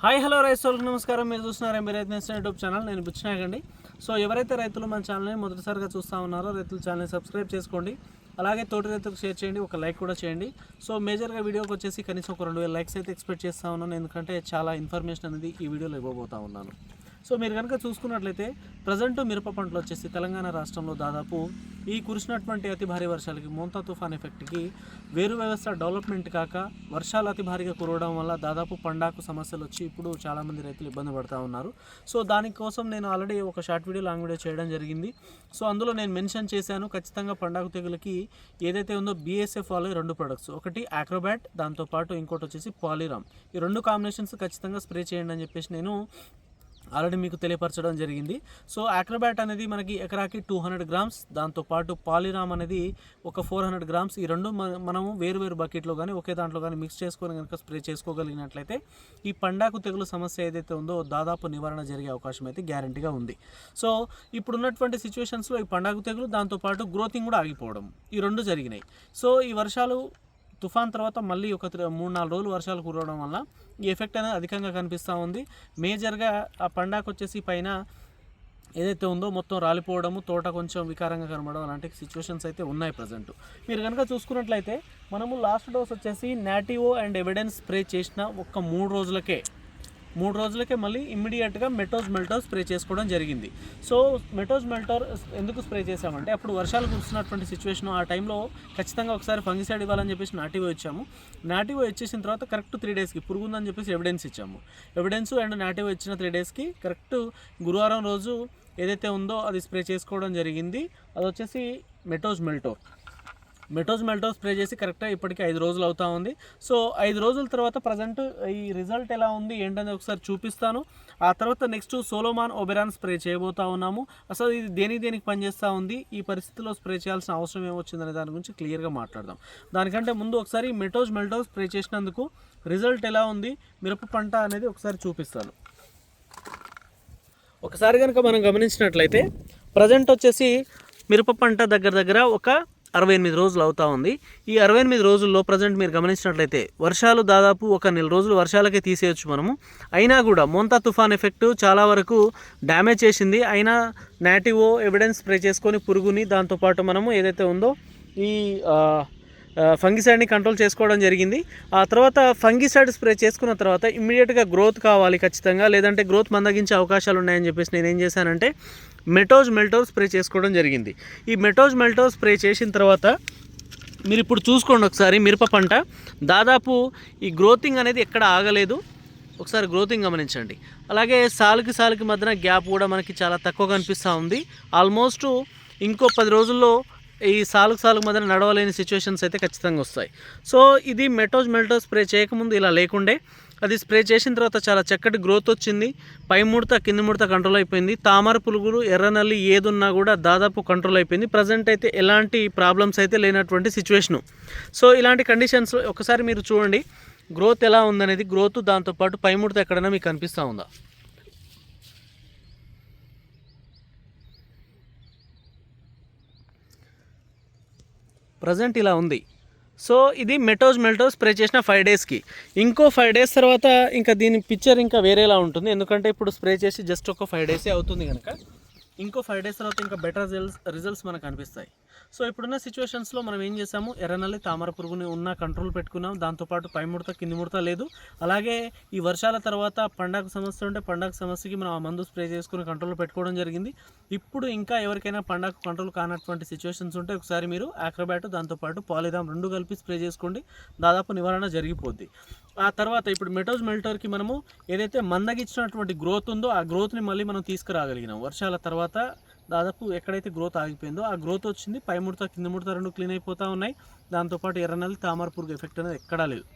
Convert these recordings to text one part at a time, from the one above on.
Hi hello రైతులకు నమస్కారం. మీరు చూస్తున్నారు ఎంబీ రైతు నేషన్ యూట్యూబ్ ఛానల్. నేను బుచ్చినాగండి సో ఎవరైతే రైతులు మన ఛానల్ని మొదటిసారిగా చూస్తూ ఉన్నారో రైతుల ఛానల్ని సబ్స్క్రైబ్ చేసుకోండి. అలాగే తోటి రైతులకు షేర్ చేయండి ఒక లైక్ కూడా చేయండి. సో మేజర్గా వీడియోకి వచ్చేసి కనీసం ఒక రెండు వేల లైక్స్ అయితే ఎక్స్పెక్ట్ చేస్తూ ఉన్నాను. ఎందుకంటే చాలా ఇన్ఫర్మేషన్ అనేది ఈ వీడియోలో ఇవ్వబోతా ఉన్నాను. సో మీరు కనుక చూసుకున్నట్లయితే ప్రజెంట్ మిరప పంటలు వచ్చేసి తెలంగాణ రాష్ట్రంలో దాదాపు ఈ కురిసినటువంటి అతి భారీ వర్షాలకి మోంతా తుఫాన్ ఎఫెక్ట్కి వేరు వ్యవస్థ డెవలప్మెంట్ కాక వర్షాలు అతి భారీగా కురవడం వల్ల దాదాపు పండాకు సమస్యలు వచ్చి ఇప్పుడు చాలామంది రైతులు ఇబ్బంది పడుతూ ఉన్నారు. సో దానికోసం నేను ఆల్రెడీ ఒక షార్ట్ వీడియో లాంగ్ వీడియో చేయడం జరిగింది. సో అందులో నేను మెన్షన్ చేశాను ఖచ్చితంగా పండాకు తెగులకి ఏదైతే ఉందో బీఎస్ఎఫ్ వాళ్ళు రెండు ప్రొడక్ట్స్. ఒకటి ఆక్రోబాట్ దాంతోపాటు ఇంకోటి వచ్చేసి పాలిరామ్. ఈ రెండు కాంబినేషన్స్ ఖచ్చితంగా స్ప్రే చేయండి అని చెప్పేసి నేను ఆల్రెడీ మీకు తెలియపరచడం జరిగింది. సో అక్రబ్యాట్ అనేది మనకి ఎకరాకి టూ హండ్రెడ్ గ్రామ్స్ దాంతోపాటు పాలిరామ్ అనేది ఒక ఫోర్ హండ్రెడ్ గ్రామ్స్. ఈ రెండు మనము వేరు వేరు బకెట్లో కానీ ఒకే దాంట్లో కానీ మిక్స్ చేసుకొని కనుక స్ప్రే చేసుకోగలిగినట్లయితే ఈ పండాకు తెగులు సమస్య ఏదైతే ఉందో దాదాపు నివారణ జరిగే అవకాశం అయితే గ్యారంటీగా ఉంది. సో ఇప్పుడున్నటువంటి సిచ్యువేషన్స్లో ఈ పండాకు తెగులు దాంతోపాటు గ్రోతింగ్ కూడా ఆగిపోవడం. ఈ రెండు జరిగినాయి. సో ఈ వర్షాలు తుఫాన్ తర్వాత మళ్ళీ ఒక మూడు నాలుగు రోజులు వర్షాలు కురవడం వల్ల ఈ ఎఫెక్ట్ అనేది అధికంగా కనిపిస్తూ ఉంది. మేజర్గా ఆ పండాకు వచ్చేసి పైన ఏదైతే ఉందో మొత్తం రాలిపోవడము తోట కొంచెం వికారంగా కనబడడం అలాంటి సిచ్యువేషన్స్ అయితే ఉన్నాయి ప్రజెంట్ మీరు కనుక చూసుకున్నట్లయితే మనము లాస్ట్ డోస్ వచ్చేసి నాటివో అండ్ ఎవిడెన్స్ స్ప్రే చేసిన ఒక్క మూడు రోజులకే మూడు రోజులకే మళ్ళీ ఇమ్మీడియట్గా మెటోజ్ మెల్టోర్ స్ప్రే చేసుకోవడం జరిగింది. సో మెటోజ్ మెల్టోర్ ఎందుకు స్ప్రే చేసామంటే అప్పుడు వర్షాలు కురుస్తున్నటువంటి సిచ్యువేషన్ ఆ టైంలో ఖచ్చితంగా ఒకసారి ఫంగిసైడ్ ఇవ్వాలని చెప్పేసి నాటివో ఇచ్చాము. నాటివో ఇచ్చేసిన తర్వాత కరెక్ట్ త్రీ డేస్కి పురుగుందని చెప్పేసి ఎవిడెన్స్ ఇచ్చాము. ఎవిడెన్స్ అండ్ నాటివో ఇచ్చిన త్రీ డేస్కి కరెక్ట్ గురువారం రోజు ఏదైతే ఉందో అది స్ప్రే చేసుకోవడం జరిగింది. అది వచ్చేసి మెటోజ్ మెల్టోర్ మెటోజ్ మెల్టో స్ప్రే చేసి కరెక్ట్గా ఇప్పటికి ఐదు రోజులు అవుతా ఉంది. సో ఐదు రోజుల తర్వాత ప్రజెంట్ ఈ రిజల్ట్ ఎలా ఉంది ఏంటనేది ఒకసారి చూపిస్తాను. ఆ తర్వాత నెక్స్ట్ సోలోమాన్ ఒబెరాన్ స్ప్రే చేయబోతా ఉన్నాము. అసలు ఇది దేనికి దేనికి పనిచేస్తూ ఉంది? ఈ పరిస్థితిలో స్ప్రే చేయాల్సిన అవసరం ఏమొచ్చిందనే దాని గురించి క్లియర్గా మాట్లాడదాం. దానికంటే ముందు ఒకసారి మెటోజ్ మెల్టో స్ప్రే చేసినందుకు రిజల్ట్ ఎలా ఉంది? మిరప పంట అనేది ఒకసారి చూపిస్తాను. ఒకసారి కనుక మనం గమనించినట్లయితే ప్రజెంట్ వచ్చేసి మిరప పంట దగ్గర దగ్గర ఒక అరవై ఎనిమిది రోజులు అవుతా ఉంది. ఈ అరవై ఎనిమిది రోజుల్లో ప్రజెంట్ మీరు గమనించినట్లయితే వర్షాలు దాదాపు ఒక నెల రోజులు వర్షాలకే తీసేయచ్చు మనము. అయినా కూడా మొంతా తుఫాన్ ఎఫెక్ట్ చాలా వరకు డ్యామేజ్ చేసింది. అయినా నాటివో ఎవిడెన్స్ స్ప్రే చేసుకొని పురుగుని దాంతోపాటు మనము ఏదైతే ఉందో ఈ ఫంగిసైడ్ని కంట్రోల్ చేసుకోవడం జరిగింది. ఆ తర్వాత ఫంగిసైడ్ స్ప్రే చేసుకున్న తర్వాత ఇమ్మీడియట్గా గ్రోత్ కావాలి ఖచ్చితంగా లేదంటే గ్రోత్ మందగించే అవకాశాలు ఉన్నాయని చెప్పేసి నేను ఏం చేశానంటే మెటోజ్ మెల్టోర్ స్ప్రే చేసుకోవడం జరిగింది. ఈ మెటోజ్ మెల్టోర్ స్ప్రే చేసిన తర్వాత మీరు ఇప్పుడు చూసుకోండి ఒకసారి మిరప పంట. దాదాపు ఈ గ్రోతింగ్ అనేది ఎక్కడ ఆగలేదు. ఒకసారి గ్రోతింగ్ గమనించండి. అలాగే సాలుకి సాలుకి మధ్యన గ్యాప్ కూడా మనకి చాలా తక్కువ కనిపిస్తూ ఉంది. ఆల్మోస్ట్ ఇంకో పది రోజుల్లో ఈ సాలుకు సాలుకు మధ్యన నడవలేని సిచ్యువేషన్స్ అయితే ఖచ్చితంగా వస్తాయి. సో ఇది మెటోజ్ మెల్టోజ్ స్ప్రే చేయకముందు ఇలా లేకుండే అది స్ప్రే చేసిన తర్వాత చాలా చక్కటి గ్రోత్ వచ్చింది. పై ముడత కింది ముడత కంట్రోల్ అయిపోయింది. తామర పులుగులు ఎర్రనల్లి ఏదున్నా కూడా దాదాపు కంట్రోల్ అయిపోయింది. ప్రజెంట్ అయితే ఎలాంటి ప్రాబ్లమ్స్ అయితే లేనటువంటి సిచ్యువేషను సో ఇలాంటి కండిషన్స్ ఒకసారి మీరు చూడండి. గ్రోత్ ఎలా ఉందనేది గ్రోత్ దాంతోపాటు పై ముడత ఎక్కడైనా మీకు కనిపిస్తూ ఉందా? ప్రజెంట్ ఇలా ఉంది. సో ఇది మెటోజ్ మెల్టోజ్ స్ప్రే చేసిన ఫైవ్ డేస్కి. ఇంకో ఫైవ్ డేస్ తర్వాత ఇంకా దీని పిక్చర్ ఇంకా వేరేలా ఉంటుంది. ఎందుకంటే ఇప్పుడు స్ప్రే చేసి జస్ట్ ఒక ఫైవ్ డేసే అవుతుంది కనుక ఇంకో ఫైవ్ డేస్ తర్వాత ఇంకా బెటర్ రిజల్ట్స్ రిజల్ట్స్ మనకు కనిపిస్తాయి సో ఇప్పుడున్న సిచ్యువేషన్స్లో మనం ఏం చేసాము ఎర్రనల్లి తామర పురుగుని ఉన్న కంట్రోల్ పెట్టుకున్నాం. దాంతోపాటు పై ముడత కింది ముడత లేదు. అలాగే ఈ వర్షాల తర్వాత పండగ సమస్య ఉంటే పండగ సమస్యకి మనం ఆ మందు స్ప్రే చేసుకుని కంట్రోల్ పెట్టుకోవడం జరిగింది. ఇప్పుడు ఇంకా ఎవరికైనా పండగ కంట్రోల్ కానటువంటి సిచ్యువేషన్స్ ఉంటే ఒకసారి మీరు ఆక్రోబాట్ దాంతోపాటు పాలిదాం రెండు కలిపి స్ప్రే చేసుకోండి. దాదాపు నివారణ జరిగిపోద్ది. ఆ తర్వాత ఇప్పుడు మెటోజ్ మెల్టర్కి మనము ఏదైతే మందగిచ్చినటువంటి గ్రోత్ ఉందో ఆ గ్రోత్ని మళ్ళీ మనం తీసుకురాగలిగినాం. వర్షాల తర్వాత దాదాపు ఎక్కడైతే గ్రోత్ ఆగిపోయిందో ఆ గ్రోత్ వచ్చింది. పై ముడత కింద ముడత రెండు క్లీన్ అయిపోతూ ఉన్నాయి. దాంతోపాటు ఎర్రనల్లి తామర పురుగు ఎఫెక్ట్ అనేది ఎక్కడా లేదు.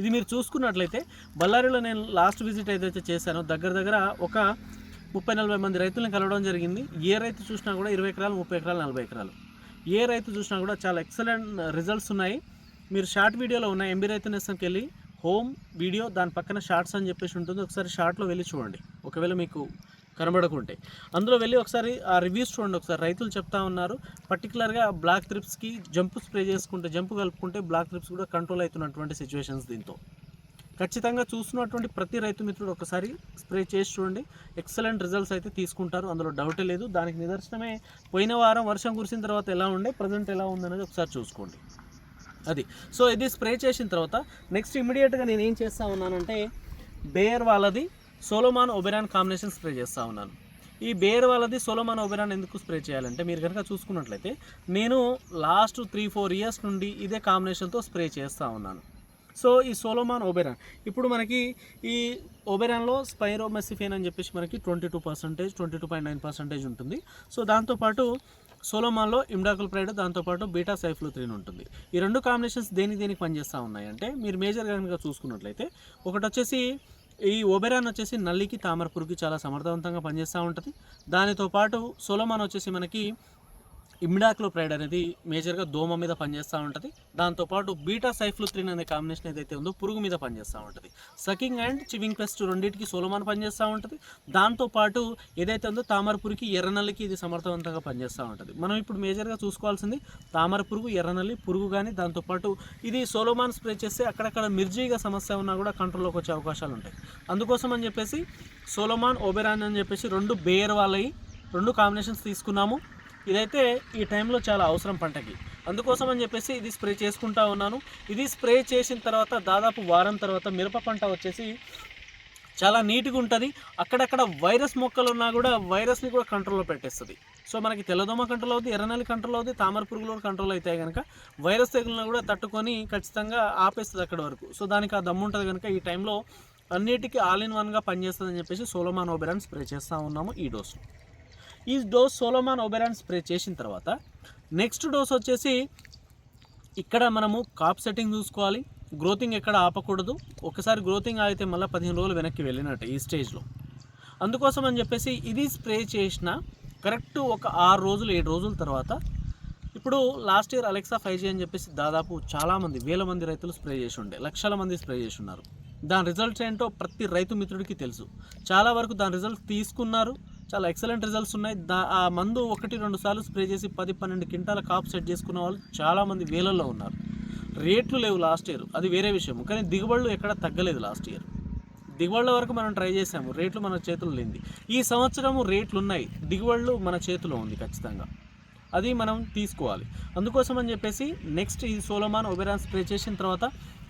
ఇది మీరు చూసుకున్నట్లయితే బళ్ళారిలో నేను లాస్ట్ విజిట్ ఏదైతే చేశానో దగ్గర దగ్గర ఒక ముప్పై నలభై మంది రైతులను కలవడం జరిగింది. ఏ రైతు చూసినా కూడా ఇరవై ఎకరాలు ముప్పై ఎకరాలు నలభై ఎకరాలు. ఏ రైతు చూసినా కూడా చాలా ఎక్సలెంట్ రిజల్ట్స్ ఉన్నాయి. మీరు షార్ట్ వీడియోలో ఉన్న ఎంబీ రైతు నేస్తంకి వెళ్ళి హోమ్ వీడియో దాని పక్కన షార్ట్స్ అని చెప్పేసి ఉంటుంది. ఒకసారి షార్ట్లో వెళ్ళి చూడండి. ఒకవేళ మీకు కనబడకుంటే అందులో వెళ్ళి ఒకసారి ఆ రివ్యూస్ చూడండి ఒకసారి రైతులు చెప్తా ఉన్నారు. పర్టికులర్గా బ్లాక్ త్రిప్స్కి జంప్ స్ప్రే చేసుకుంటే జంప్ కలుపుకుంటే బ్లాక్ త్రిప్స్ కూడా కంట్రోల్ అవుతున్నటువంటి సిచ్యువేషన్స్ దీంతో. ఖచ్చితంగా చూస్తున్నటువంటి ప్రతి రైతు మిత్రుడు ఒకసారి స్ప్రే చేసి చూడండి. ఎక్సలెంట్ రిజల్ట్స్ అయితే తీసుకుంటారు. అందులో డౌటే లేదు. దానికి నిదర్శనమే పోయిన వారం వర్షం కురిసిన తర్వాత ఎలా ఉండే ప్రజెంట్ ఎలా ఉందనేది ఒకసారి చూసుకోండి. అది. సో ఇది స్ప్రే చేసిన తర్వాత నెక్స్ట్ ఇమీడియట్గా నేను ఏం చేస్తా ఉన్నానంటే బేర్ వాళ్ళది సోలోమాన్ ఒబెరాన్ కాంబినేషన్ స్ప్రే చేస్తూ ఉన్నాను. ఈ బేర్ వాళ్ళది సోలోమాన్ ఒబెరాన్ ఎందుకు స్ప్రే చేయాలంటే మీరు కనుక చూసుకున్నట్లయితే నేను లాస్ట్ త్రీ ఫోర్ ఇయర్స్ నుండి ఇదే కాంబినేషన్తో స్ప్రే చేస్తూ ఉన్నాను. సో ఈ సోలోమాన్ ఒబెరాన్ ఇప్పుడు మనకి ఈ ఒబెరాన్లో స్పైరోమెసిఫేన్ అని చెప్పేసి మనకి twenty two percentage twenty two point nine percentage ఉంటుంది. సో దాంతోపాటు సోలోమాన్లో ఇమ్డాకుల్ ప్రైడ్ దాంతోపాటు బీటా సైఫ్లోత్రిన్ ఉంటుంది. ఈ రెండు కాంబినేషన్స్ దేనికి దేనికి పనిచేస్తూ ఉన్నాయంటే మీరు మేజర్ కనుక చూసుకున్నట్లయితే ఒకటి వచ్చేసి ఈ ఒబెరాన్ వచ్చేసి నల్లికి తామర పురుగు చాలా సమర్థవంతంగా పనిచేస్తూ ఉంటుంది. దానితో పాటు సోలోమాన్ వచ్చేసి మనకి ఇమిడాక్లో ప్రైడ్ అనేది మేజర్గా దోమ మీద పనిచేస్తూ ఉంటుంది. దాంతోపాటు బీటా సైఫ్లుత్రిన్ అనే కాంబినేషన్ ఏదైతే ఉందో పురుగు మీద పనిచేస్తూ ఉంటుంది. సకింగ్ అండ్ చివింగ్ పెస్ట్ రెండింటికి సోలోమాన్ పనిచేస్తూ ఉంటుంది. దాంతోపాటు ఏదైతే ఉందో తామర పురుగుకి ఎర్రనల్లికి ఇది సమర్థవంతంగా పనిచేస్తూ ఉంటుంది. మనం ఇప్పుడు మేజర్గా చూసుకోవాల్సింది తామర పురుగు ఎర్రనల్లి పురుగు కానీ దాంతోపాటు ఇది సోలోమాన్ స్ప్రే చేస్తే అక్కడక్కడ మిర్జీగా సమస్య ఉన్నా కూడా కంట్రోల్లోకి వచ్చే అవకాశాలు ఉంటాయి. అందుకోసం అని చెప్పేసి సోలోమాన్ ఓబెరాన్ అని చెప్పేసి రెండు బేర్ వాళ్ళవి రెండు కాంబినేషన్స్ తీసుకున్నాము. ఇదైతే ఈ టైంలో చాలా అవసరం పంటకి. అందుకోసం అని చెప్పేసి ఇది స్ప్రే చేసుకుంటా ఉన్నాను. ఇది స్ప్రే చేసిన తర్వాత దాదాపు వారం తర్వాత మిరప పంట వచ్చేసి చాలా నీట్గా ఉంటుంది. అక్కడక్కడ వైరస్ మొక్కలు ఉన్నా కూడా వైరస్ని కూడా కంట్రోల్లో పెట్టేస్తుంది. సో మనకి తెల్లదోమ కంట్రోల్ అవుతుంది ఎర్రనల్లి కంట్రోల్ అవుతుంది తామర పురుగులు కూడా కంట్రోల్ అవుతాయి కనుక వైరస్ తెగులను కూడా తట్టుకొని ఖచ్చితంగా ఆపేస్తుంది అక్కడ వరకు. సో దానికి ఆ దమ్ము ఉంటుంది కనుక ఈ టైంలో అన్నిటికీ ఆల్ ఇన్ వన్గా పనిచేస్తుందని చెప్పేసి సోలోమాన్ ఓబెరాన్ స్ప్రే చేస్తూ ఉన్నాము ఈ డోసు. ఈ డోస్ సోలోమాన్ ఓబెరాన్ స్ప్రే చేసిన తర్వాత నెక్స్ట్ డోస్ వచ్చేసి ఇక్కడ మనము కాప్ సెట్టింగ్ చూసుకోవాలి. గ్రోతింగ్ ఎక్కడ ఆపకూడదు. ఒకసారి గ్రోతింగ్ ఆగితే మళ్ళీ పదిహేను రోజులు వెనక్కి వెళ్ళినట్టు ఈ స్టేజ్లో అందుకోసం అని చెప్పేసి ఇది స్ప్రే చేసిన కరెక్ట్ ఒక ఆరు రోజులు ఏడు రోజుల తర్వాత ఇప్పుడు last year Alexa five G అని చెప్పేసి దాదాపు చాలామంది వేల మంది రైతులు స్ప్రే చేసి ఉండే లక్షల మంది స్ప్రే చేసి ఉన్నారు. దాని రిజల్ట్స్ ఏంటో ప్రతి రైతు మిత్రుడికి తెలుసు. చాలా వరకు దాని రిజల్ట్స్ తీసుకున్నారు. చాలా ఎక్సలెంట్ రిజల్ట్స్ ఉన్నాయి. దా ఆ మందు ఒకటి రెండు సార్లు స్ప్రే చేసి పది పన్నెండు క్వింటాల కాప్ సెట్ చేసుకున్న వాళ్ళు చాలామంది వేలల్లో ఉన్నారు. రేట్లు లేవు లాస్ట్ ఇయర్. అది వేరే విషయం కానీ దిగుబడులు ఎక్కడ తగ్గలేదు లాస్ట్ ఇయర్. దిగుబడుల వరకు మనం ట్రై చేసాము రేట్లు మన చేతుల్లో లేనిది. ఈ సంవత్సరము రేట్లు ఉన్నాయి. దిగుబడులు మన చేతిలో ఉంది ఖచ్చితంగా. అది మనం తీసుకోవాలి. అందుకోసం అని చెప్పేసి నెక్స్ట్ ఈ సోలోమాన్ ఒబెరాన్ స్ప్రే చేసిన తర్వాత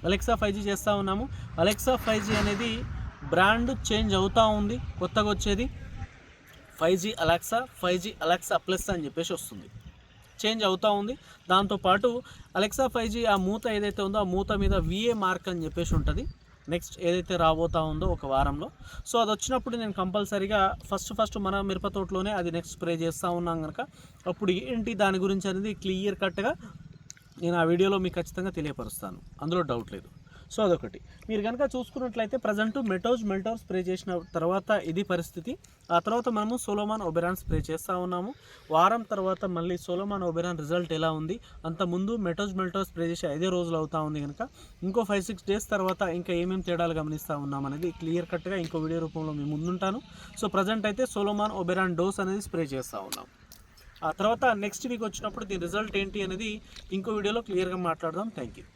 అలెక్సా ఫైవ్ జీ చేస్తూ ఉన్నాము. అలెక్సా ఫైవ్ జీ అనేది బ్రాండ్ చేంజ్ అవుతూ ఉంది. కొత్తగా వచ్చేది. Five G Alexa five G Alexa plus అని చెప్పేసి వస్తుంది. చేంజ్ అవుతూ ఉంది. దాంతోపాటు అలెక్సా ఫైవ్ జీ ఆ మూత ఏదైతే ఉందో ఆ మూత మీద విఏ మార్క్ అని చెప్పేసి ఉంటుంది. నెక్స్ట్ ఏదైతే రాబోతా ఉందో ఒక వారంలో. సో అది వచ్చినప్పుడు నేను కంపల్సరీగా ఫస్ట్ ఫస్ట్ మన మిరపతోటలోనే అది నెక్స్ట్ స్ప్రే చేస్తూ ఉన్నాం కనుక అప్పుడు ఏంటి దాని గురించి అనేది క్లియర్ కట్గా నేను ఆ వీడియోలో మీకు ఖచ్చితంగా తెలియపరుస్తాను. అందులో డౌట్ లేదు. సో అదొకటి. మీరు కనుక చూసుకున్నట్లయితే ప్రజెంట్ మెటోజ్ మెల్టోర్ స్ప్రే చేసిన తర్వాత ఇది పరిస్థితి. ఆ తర్వాత మనము సోలోమాన్ ఒబెరాన్ స్ప్రే చేస్తూ ఉన్నాము. వారం తర్వాత మళ్ళీ సోలోమాన్ ఒబెరాన్ రిజల్ట్ ఎలా ఉంది? అంత ముందు మెటోజ్ మెల్టోర్ స్ప్రే చేసి ఐదే రోజులు అవుతా ఉంది కనుక ఇంకో ఫైవ్ సిక్స్ డేస్ తర్వాత ఇంకా ఏమేమి తేడాలు గమనిస్తూ ఉన్నాం అనేది క్లియర్ కట్గా ఇంకో వీడియో రూపంలో మేము ముందుంటాను. సో ప్రజెంట్ అయితే సోలోమాన్ ఒబెరాన్ డోస్ అనేది స్ప్రే చేస్తూ ఉన్నాం. ఆ తర్వాత నెక్స్ట్ వీక్ వచ్చినప్పుడు దీని రిజల్ట్ ఏంటి అనేది ఇంకో వీడియోలో క్లియర్గా మాట్లాడదాం. Thank you